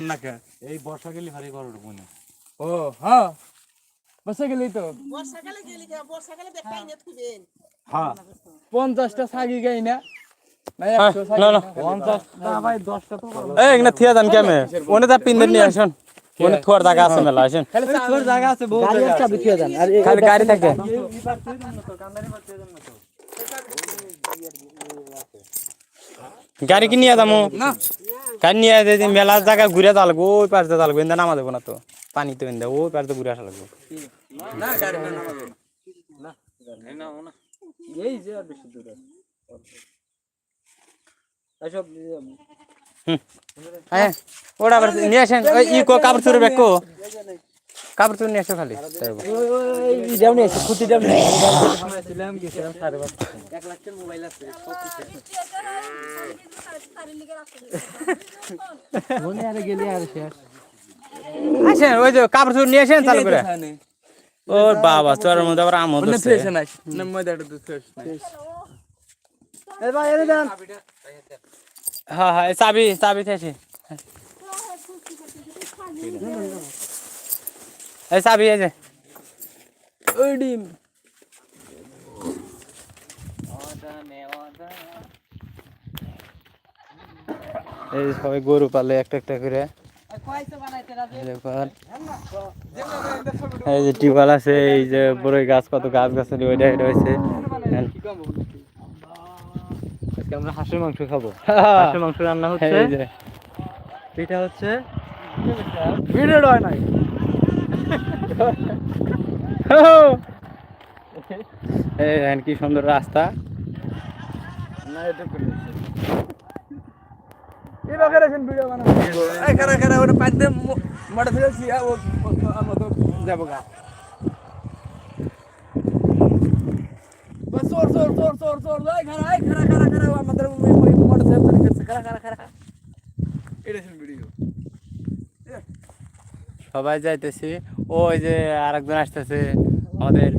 না কে এই বর্ষা গেলে ভারী গরম মনে ও হ্যাঁ বসে গেলি তো বর্ষাকালে গেলি কে? বর্ষাকালে দেখাই না খুঁজেন হ্যাঁ পঞ্চাশটা ছাগি গাই না না হ্যাঁ, একশো ছাগি না, না। না, পঞ্চাশ না ভাই দশটা তো ভালো। এই এখানে থিয়া যান কেমে ওনে তা পিন নিয়ে আসুন ওনে থোয়ার জায়গা আছে মেলা আসেন খালি তোর জায়গা আছে বহু জায়গা আছে। খালি গাড়ি থাকে গাড়ি কি নিয়ে যাবো না গাড়ি নিয়ে যেতে মেলা জায়গা ঘুরে যালবো ওই পাশে যালবো এন্দা নামা দেবো না তো। পানি তো এন্দা ওই পাশে ঘুরে আসা লাগবো। না গাড়ি না নামাবে না এই যে আর বেশি দূরে এসব হ্যাঁ ওটা আবার নিয়ে আসেন ওই ই কো কাপড় চুরি ব্যাগ কো কাপড় চুরি নিয়ে আসো খালি। খুঁটি এক লাখের মোবাইল আছে। আসেন ওই যে কাপড় চুরি নিয়ে আসেন চালু করে। ওর বাবা চরের মধ্যে আবার হ্যাঁ হ্যাঁ চাবি চাবি এই চাবি এই যে। ওই ডিম। এই সবাই গরু পালে একটা একটা করে। এই যে টিউবওয়েল আছে এই যে বড়ই গাছ কত গাছ গাছালি ওইটা এটা হয়েছে। আজকে আমরা হাঁসের মাংস খাব। হ্যাঁ। হাঁসের মাংস রান্না হচ্ছে। এই যে। এটা হচ্ছে ভিডিও হয় নাই। এই কি সুন্দর রাস্তা। না এটা সবাই যাইতেছি। ওই যে আরেকজন আসতেছে আমাদের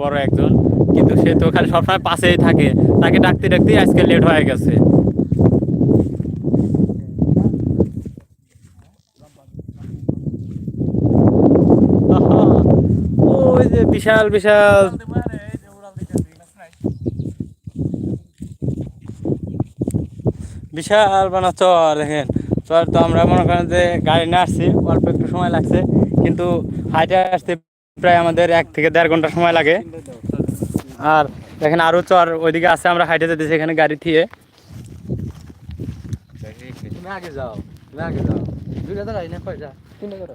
বড় একজন। কিন্তু সে তো খালি সবসময় পাশেই থাকে তাকে ডাকতে ডাকতে আজকে লেট হয়ে গেছে আহা, ওই যে বিশাল বিশাল। বিশাল বানা চর দেখেন। চর তো আমরা মনে করেন যে গাড়ি নিয়ে আসছি অল্প একটু সময় লাগছে কিন্তু হাইটে আসতে প্রায় আমাদের এক থেকে দেড় ঘণ্টা সময় লাগে। আর দেখেন আরও চর ওইদিকে আছে আমরা হাইটে যেতেছি এখানে গাড়ি থিয়ে তুমি আগে যাও তুমি আগে যাও। না কয়টা তিনটা করে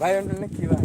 ভাই কি ভাই?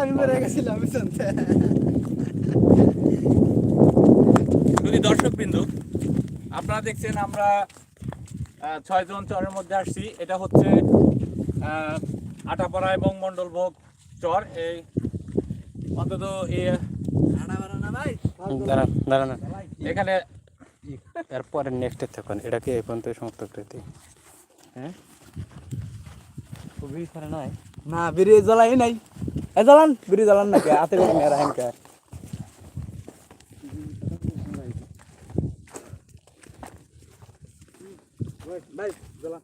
আমি মেরে গেছিলাম শুনতে যদি দর্শকবিন্দু আপনারা দেখছেন আমরা ছয়জন চরের মধ্যে আসছি। এটা হচ্ছে আটাপাড়া এবং মণ্ডলভোগ চর। এই অন্তত এই দাঁড়ান দাঁড়ান এখানে এরপরে নেক্সট থাকুন এটাকে এই পর্যন্ত সমাপ্ত করে দিই হ্যাঁ? নয় না বিড়ি জ্বালাই নাই। এ জ্বালান বিড়ি জ্বালান না কে? হাতে করে মেরা হেন কে ভাই জ্বালান।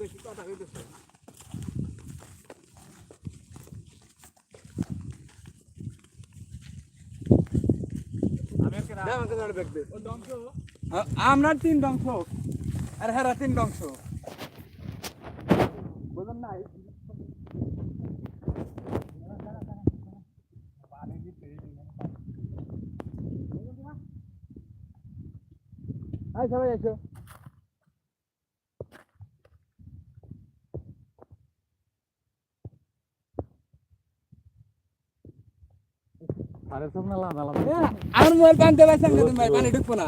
বেশি কথা কইতেছে। আমরা তিন ধ্বংস। আর হেরা তিন ধ্বংস। বুঝলেন না হাই সবাই এসো। আরে তোমরা লাভ আমার মোবাইল পানিতে বাইসান পানি ঢুকবো না।